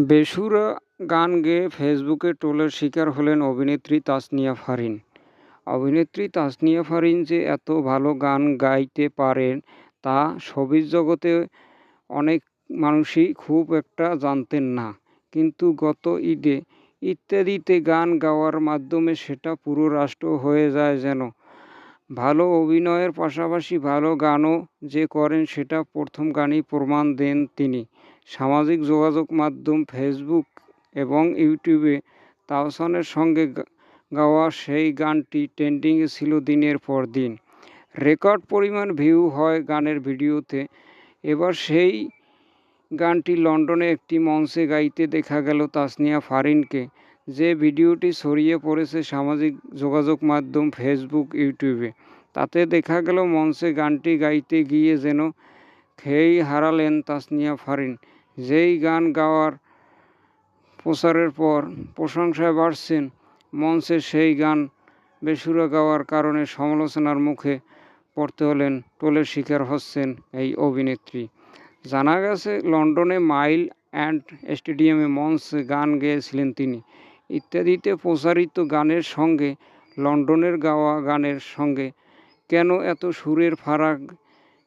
বেসুরা গান গেয়ে ফেসবুকে ট্রোলের শিকার হলেন অভিনেত্রী তাসনিয়া ফারিন। অভিনেত্রী তাসনিয়া ফারিন যে এত ভালো গান গাইতে পারেন তা শোবিজ জগতে অনেক মানুষই খুব একটা জানতেন না। কিন্তু গত ঈদে ইত্যাদিতে গান গাওয়ার মাধ্যমে সেটা পুরো রাষ্ট্র হয়ে যায় যেন। ভালো অভিনয়ের পাশাপাশি ভালো গানও যে করেন সেটা প্রথম গানেই প্রমাণ দেন তিনি। সামাজিক যোগাযোগ মাধ্যম ফেসবুক এবং ইউটিউবে তাওসানের সঙ্গে গাওয়া সেই গানটি ট্রেন্ডিংয়ে ছিল দিনের পর দিন। রেকর্ড পরিমাণ ভিউ হয় গানের ভিডিওতে। এবার সেই গানটি লন্ডনে একটি মঞ্চে গাইতে দেখা গেল তাসনিয়া ফারিনকে। যে ভিডিওটি ছড়িয়ে পড়েছে সামাজিক যোগাযোগ মাধ্যম ফেসবুক ইউটিউবে তাতে দেখা গেল মঞ্চে গানটি গাইতে গিয়ে যেন খেয়েই হারালেন তাসনিয়া ফারিন। যেই গান গাওয়ার প্রচারের পর প্রশংসায় বাড়ছেন মঞ্চে, সেই গান বেসুরা গাওয়ার কারণে সমালোচনার মুখে পড়তে হলেন টোলের শিকার হচ্ছেন এই অভিনেত্রী। জানা গেছে, লন্ডনে মাইল অ্যান্ড স্টেডিয়ামে মঞ্চে গান গেয়েছিলেন তিনি। ইত্যাদিতে প্রচারিত গানের সঙ্গে, লন্ডনের গাওয়া গানের সঙ্গে কেন এত সুরের ফারাক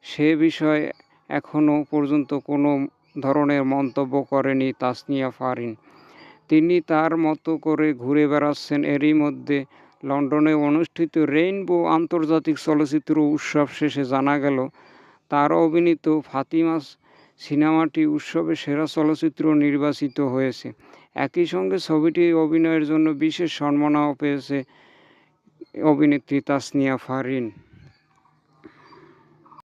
সে বিষয়ে এখনও পর্যন্ত কোনো ধরনের মন্তব্য করেনি তাসনিয়া ফারিন। তিনি তার মতো করে ঘুরে বেড়াচ্ছেন এরই মধ্যে লন্ডনে অনুষ্ঠিত রেইনবো আন্তর্জাতিক চলচ্চিত্র উৎসব শেষে জানা গেল, তার অভিনীত ফাতিমা সিনেমাটি উৎসবে সেরা চলচ্চিত্র নির্বাচিত হয়েছে। একই সঙ্গে ছবিটি অভিনয়ের জন্য বিশেষ সম্মাননাও পেয়েছে অভিনেত্রী তাসনিয়া ফারিন।